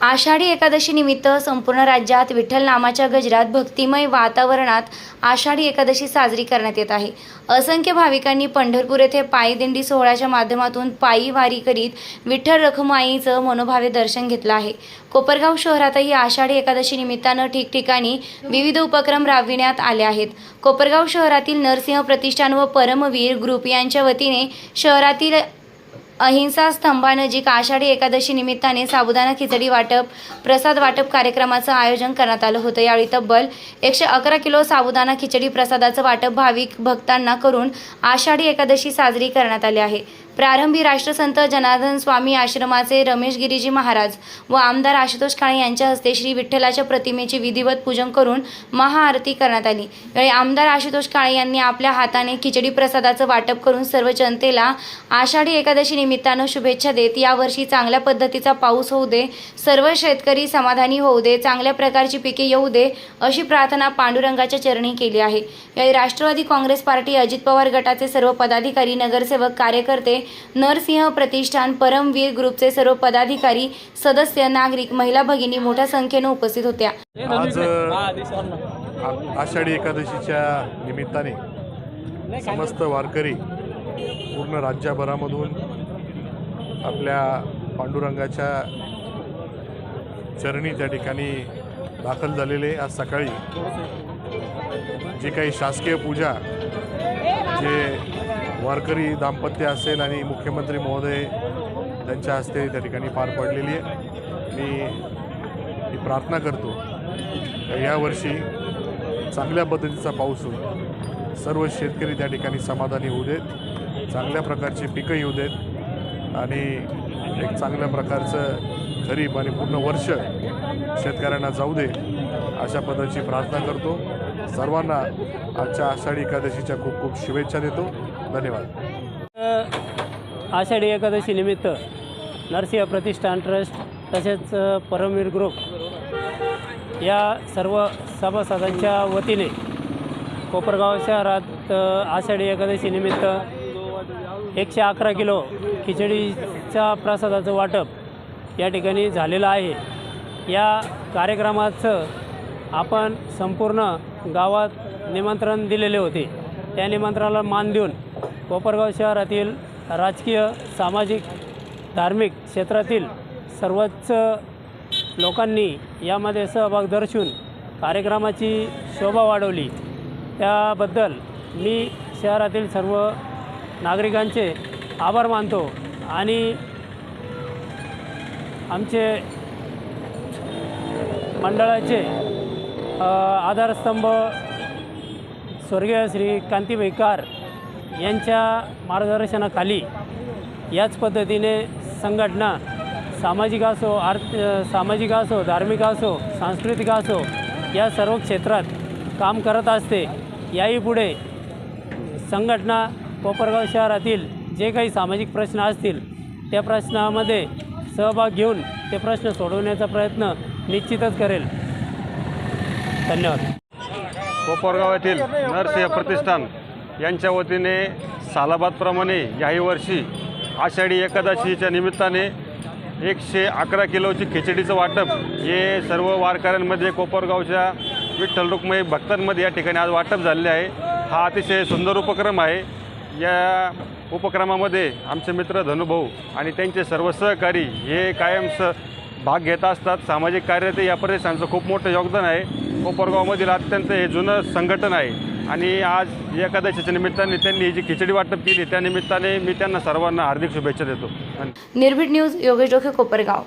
आषाढी एकादशी निमित्त संपूर्ण राज्यात विठ्ठल नामाच्या गजरात भक्तिमय वातावरणात आषाढी एकादशी साजरी करण्यात येत आहे. असंख्य भाविकांनी पंढरपूर येथे पायी दिंडी सोहळ्याच्या माध्यमातून पायी वारी करीत विठ्ठल रखुमाईचं मनोभावे दर्शन घेतलं आहे. कोपरगाव शहरातही आषाढी एकादशी निमित्तानं ठिकठिकाणी विविध उपक्रम राबविण्यात आले आहेत. कोपरगाव शहरातील नरसिंह प्रतिष्ठान व परमवीर ग्रुप यांच्या वतीने शहरातील अहिंसा स्तंभानजीक आषाढी एकादशी निमित्ताने साबुदाणा खिचडी वाटप प्रसाद वाटप कार्यक्रमाचं आयोजन करण्यात आलं होतं. यावेळी तब्बल एकशे अकरा किलो साबुदाणा खिचडी प्रसादाचं वाटप भाविक भक्तांना करून आषाढी एकादशी साजरी करण्यात आली आहे. प्रारंभी राष्ट्रसंत जनार्दन स्वामी आश्रमाचे रमेश गिरीजी महाराज व आमदार आशुतोष काळे यांच्या हस्ते श्री विठ्ठलाच्या प्रतिमेचे विधिवत पूजन करून महाआरती करण्यात आली. यावेळी आमदार आशुतोष काळे यांनी आपल्या हाताने खिचडी प्रसादाचं वाटप करून सर्व जनतेला आषाढी एकादशी निमित्तानं शुभेच्छा देत यावर्षी चांगल्या पद्धतीचा पाऊस होऊ दे सर्व शेतकरी समाधानी होऊ दे चांगल्या प्रकारची पिके येऊ दे अशी प्रार्थना पांडुरंगाच्या चरणी केली आहे. यावेळी राष्ट्रवादी काँग्रेस पार्टी अजित पवार गटाचे सर्व पदाधिकारी नगरसेवक कार्यकर्ते नरसिंह प्रतिष्ठान परमवीर ग्रुपचे सर्व पदाधिकारी सदस्य नागरिक महिला भगिनी मोठ्या संख्येनं उपस्थित होत्या. आज आषाढी एकादशीच्या निमित्ताने समस्त वारकरी पूर्ण राज्यभरामधून आपल्या पांडुरंगाच्या चरणी त्या ठिकाणी दाखल झालेले आज सकाळी. जी काही शासकीय पूजा जे वारकरी दाम्पत्य असेल आणि मुख्यमंत्री महोदय त्यांच्या हस्ते त्या ठिकाणी पार पडलेली आहे. मी मी प्रार्थना करतो यावर्षी चांगल्या पद्धतीचा पाऊस होईल. सर्व शेतकरी त्या ठिकाणी समाधानी होऊ देत चांगल्या प्रकारची पिकं येऊ देत आणि एक चांगल्या प्रकारचं खरीप आणि पूर्ण वर्ष शेतकऱ्यांना जाऊ दे अशा पद्धतीची प्रार्थना करतो. सर्वांना आजच्या आषाढी एकादशीच्या खूप खूप शुभेच्छा देतो. धन्यवाद. आषाढी एकादशी निमित्त नरसिंह प्रतिष्ठान ट्रस्ट तसेच परमवीर ग्रुप या सर्व सभासदांच्या वतीने कोपरगाव शहरात आषाढी एकादशीनिमित्त एकशे अकरा किलो खिचडीचा प्रसादाचं वाटप या ठिकाणी झालेलं आहे. या कार्यक्रमाचं आपण संपूर्ण गावात निमंत्रण दिलेले होते. त्या निमंत्रणाला मान देऊन कोपरगाव शहरातील राजकीय सामाजिक धार्मिक क्षेत्रातील सर्वच लोकांनी यामध्ये सहभाग दर्शवून कार्यक्रमाची शोभा वाढवली. त्याबद्दल मी शहरातील सर्व नागरिकांचे आभार मानतो आणि आमचे मंडळाचे आधारस्तंभ स्वर्गीय श्री कांतीबाई कार यांच्या मार्गदर्शनाखाली याच पद्धतीने संघटना सामाजिक असो आर्थ सामाजिक असो धार्मिक असो सांस्कृतिक असो या सर्व क्षेत्रात काम करत असते. याही पुढे संघटना कोपरगाव शहरातील जे काही सामाजिक प्रश्न असतील त्या प्रश्नामध्ये सहभाग घेऊन ते प्रश्न सोडवण्याचा प्रयत्न निश्चितच करेल. धन्यवाद. कोपरगाव येथील नरसिंह प्रतिष्ठान यांच्या वतीने सालाबादप्रमाणे याही वर्षी आषाढी एकादशीच्या निमित्ताने एकशे अकरा किलोची खिचडीचं वाटप हे सर्व वारकऱ्यांमध्ये कोपरगावच्या विठ्ठल रुक्मय भक्तांमध्ये या ठिकाणी आज वाटप झालेले आहे. हा अतिशय सुंदर उपक्रम आहे. या उपक्रमामध्ये आमचे मित्र धनुभाऊ आणि त्यांचे सर्व सहकारी हे कायम स भाग घेत असतात. सामाजिक कार्य ते या प्रदेशांचं खूप मोठं योगदान आहे. कोपरगावमधील अत्यंत हे जुनं संघटन आहे. आणि आज एकादशीच्या निमित्ताने त्यांनी जी खिचडी वाटप केली त्या निमित्ताने मी त्यांना सर्वांना हार्दिक शुभेच्छा देतो. निर्भीड न्यूज योगेश डोके कोपरगाव.